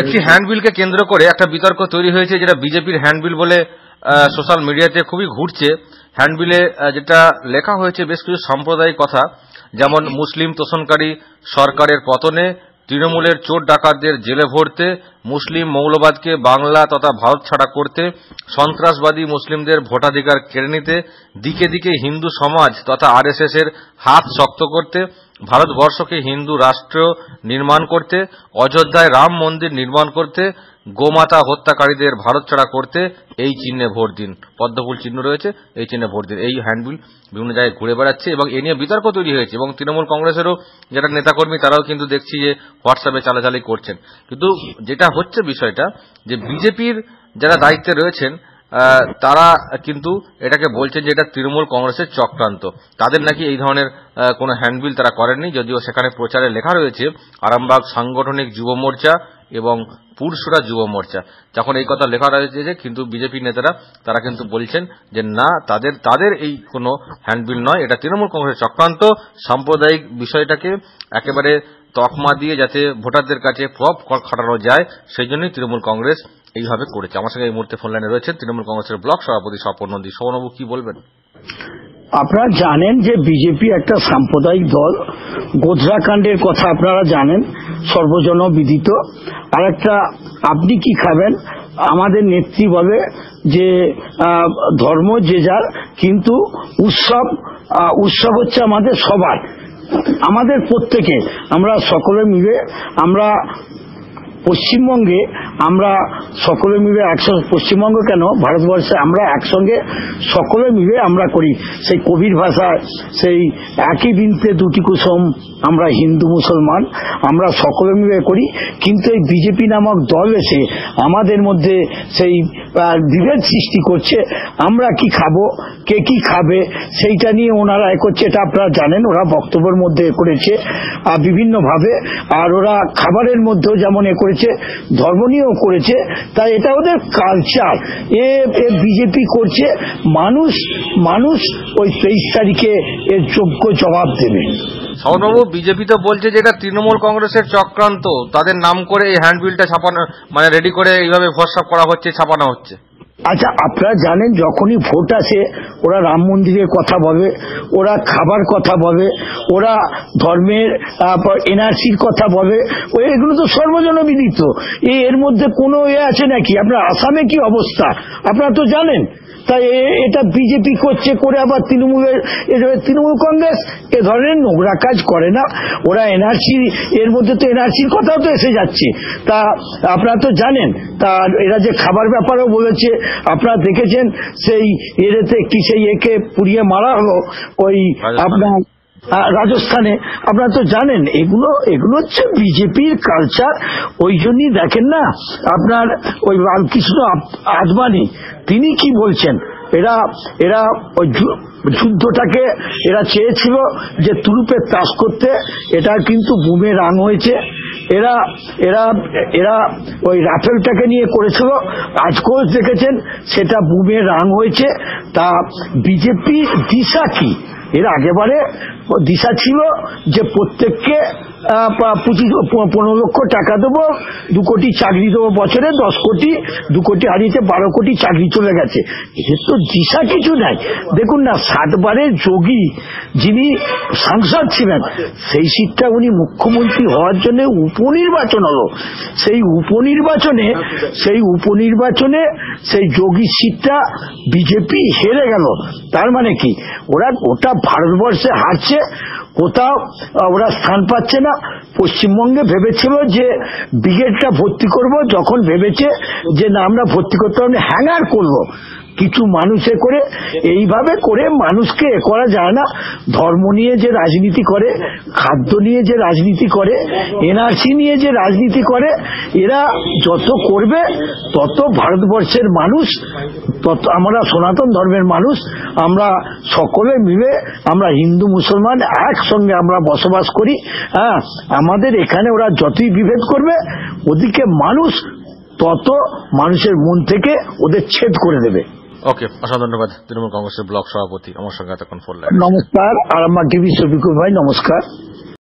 একটি হ্যান্ডবিলকে কেন্দ্র করে একটা বিতর্ক তৈরি হয়েছে যেটা বিজেপির হ্যান্ডবিল বলে সোশ্যাল মিডিয়াতে খুবই ঘুরছে। হ্যান্ডবিলে যেটা লেখা হয়েছে বেশ কিছু সাম্প্রদায়িক কথা যেমন মুসলিম তোষণকারী সরকারের পতনে তৃণমূলের চোর ডাকাতদের জেলে ভরতে মুসলিম মৌলবাদকে বাংলা তথা ভারত ছাড়া করতে সন্ত্রাসবাদী মুসলিমদের ভোটাধিকার কেড়ে নিতে দিকে দিকে হিন্দু সমাজ তথা আরএসএস এর হাত শক্ত করতে ভারতবর্ষকে হিন্দু রাষ্ট্র নির্মাণ করতে অযোধ্যায় রাম মন্দির নির্মাণ করতে গোমাতা হত্যাকারীদের ভারত ছাড়া করতে এই চিহ্নে ভোট দিন। পদ্মফুল চিহ্ন রয়েছে এই চিহ্নে ভোট দিন। এই হ্যান্ডবিল বিভিন্ন জায়গায় ঘুরে বেড়াচ্ছে এবং এ নিয়ে বিতর্ক তৈরি হয়েছে এবং তৃণমূল কংগ্রেসেরও যারা নেতাকর্মী তারাও কিন্তু দেখছি যে হোয়াটসঅ্যাপে চালাচালি করছেন। কিন্তু যেটা হচ্ছে বিষয়টা যে বিজেপির যারা দায়িত্বে রয়েছেন তারা কিন্তু এটাকে বলছেন যে এটা তৃণমূল কংগ্রেসের চক্রান্ত। তাদের নাকি এই ধরনের কোনো হ্যান্ডবিল তারা করেননি, যদিও সেখানে প্রচারে লেখা রয়েছে, আরামবাগ সাংগঠনিক যুব মোর্চা এবং পুরসুরা যুব মোর্চা। যখন এই কথা লেখা রয়েছে যে কিন্তু বিজেপি নেতারা, তারা কিন্তু বলছেন যে না, তাদের তাদের এই কোনো হ্যান্ডবিল নয়, এটা তৃণমূল কংগ্রেসের চক্রান্ত। সাম্প্রদায়িক বিষয়টাকে একেবারে তকমা দিয়ে যাতে ভোটারদের কাছে প্রভাব খাটানো যায়, সেই জন্যই তৃণমূল কংগ্রেস এইভাবে করেছে। আমার সঙ্গে এই মুহূর্তে ফোন লাইনে রয়েছেন তৃণমূল কংগ্রেসের ব্লক সভাপতি স্বপন নন্দী। সৌনবাবু কি বলবেন? আপনারা জানেন যে বিজেপি একটা সাম্প্রদায়িক দল, গোধরাকাণ্ডের কথা আপনারা জানেন সর্বজন বিদিত আর একটা আপনি কি খাবেন? আমাদের নেত্রী বলে যে ধর্ম যে যার, কিন্তু উৎসব উৎসব হচ্ছে আমাদের সবার। আমাদের প্রত্যেকে আমরা সকলে মিলে আমরা পশ্চিমবঙ্গে আমরা সকলে মিলে একসঙ্গে, পশ্চিমবঙ্গ কেন? ভারতবর্ষে আমরা একসঙ্গে সকলে মিলে আমরা করি। সেই কবির ভাষায় সেই একই বিনতে দুটি কুসুম, আমরা হিন্দু মুসলমান, আমরা সকলে মিলে করি। কিন্তু এই বিজেপি নামক দল এসে আমাদের মধ্যে সেই বিভেদ সৃষ্টি করছে। আমরা কি খাব? কে কি খাবে? সেইটা নিয়ে ওনারা এ করছে, এটা আপনারা জানেন, ওরা বক্তব্যের মধ্যে এ করেছে বিভিন্নভাবে। আর ওরা খাবারের মধ্যেও যেমন এ করেছে ধর্ম নিয়েও করেছে, তাই এটা ওদের কালচার এ বিজেপি করছে, মানুষ মানুষ ওই তেইশ তারিখে এর যোগ্য জবাব দেবে। সৌরভ বিজেপি তো বলছে যে এটা তৃণমূল কংগ্রেসের চক্রান্ত, তাদের নাম করে এই হ্যান্ডবিলটা ছাপানো মানে রেডি করে এইভাবে হোয়াটসঅ্যাপ করা হচ্ছে, ছাপানো হচ্ছে। আচ্ছা আপনারা জানেন যখনই ভোট আসে, ওরা রাম মন্দিরের কথা বলে, ওরা খাবার কথা বলে, ওরা ধর্মের এনআরসির কথা বলে এগুলো তো সর্বজনবিদিত। এর মধ্যে কোনো এ আছে নাকি? আপনার আসামে কি অবস্থা? আপনারা তো জানেন। তাই এটা বিজেপি করছে করে আবার তৃণমূলের তৃণমূল কংগ্রেস এ ধরনের নোংরা কাজ করে না। ওরা এনআরসি এর মধ্যে তো এনআরসির কথাও তো এসে যাচ্ছে। তা আপনারা তো জানেন তা এরা যে খাবার ব্যাপারও বলেছে আপনারা দেখেছেন সেই এরেতে কি সেই একে পুড়িয়ে মারা হলো ওই আপনার রাজস্থানে। আপনারা তো জানেন, এগুলো এগুলো হচ্ছে বিজেপির কালচার ওই জন্যই দেখেন না, আপনার ওই আপ- আদবানি, তিনি কি বলছেন? এরা এরা যুদ্ধটাকে এরা চেয়েছিল যে তুরুপের তাস করতে, এটা কিন্তু বুমে রাং হয়েছে। এরা এরা এরা ওই রাফেলটাকে নিয়ে করেছিল। আজকেও দেখেছেন, সেটা বুমে রাং হয়েছে। তা বিজেপি দিশা কি? এর আগেবারে দিশা ছিল যে প্রত্যেককে পঁচিশ পনেরো লক্ষ টাকা দেবো, দু কোটি চাকরি দেবো বছরে, দশ কোটি, দু কোটি হারিয়েছে, বারো কোটি চাকরি চলে গেছে। এর তো দিশা কিছু নাই। দেখুন না, সাতবারের যোগী যিনি সাংসদ ছিলেন, সেই সিটটা উনি মুখ্যমন্ত্রী হওয়ার জন্য উপনির্বাচন হলো। সেই উপনির্বাচনে সেই উপনির্বাচনে সেই যোগী সিটটা বিজেপি হেরে গেল। তার মানে কি? ওরা গোটা ভারতবর্ষে হারছে কোথাও ওরা স্থান পাচ্ছে না। পশ্চিমবঙ্গে ভেবেছিল যে ব্রিগেডটা ভর্তি করব, যখন ভেবেছে যে না, আমরা ভর্তি করতে পারব হ্যাঙ্গার করল কিছু মানুষে করে, এইভাবে করে মানুষকে এ করা যায় না। ধর্ম নিয়ে যে রাজনীতি করে, খাদ্য নিয়ে যে রাজনীতি করে, এনআরসি নিয়ে যে রাজনীতি করে, এরা যত করবে, তত ভারতবর্ষের মানুষ, তত আমরা সনাতন ধর্মের মানুষ, আমরা সকলে মিলে আমরা হিন্দু, মুসলমান একসঙ্গে আমরা বসবাস করি। হ্যাঁ আমাদের এখানে ওরা যতই বিভেদ করবে, ওদিকে মানুষ তত মানুষের মন থেকে ওদের ছেদ করে দেবে। ওকে অসংখ্য ধন্যবাদ, তৃণমূল কংগ্রেসের ব্লক সভাপতি, আমার সঙ্গে এতক্ষণ ফোন নমস্কার, আর আমার টিভি শফিকুর ভাই, নমস্কার।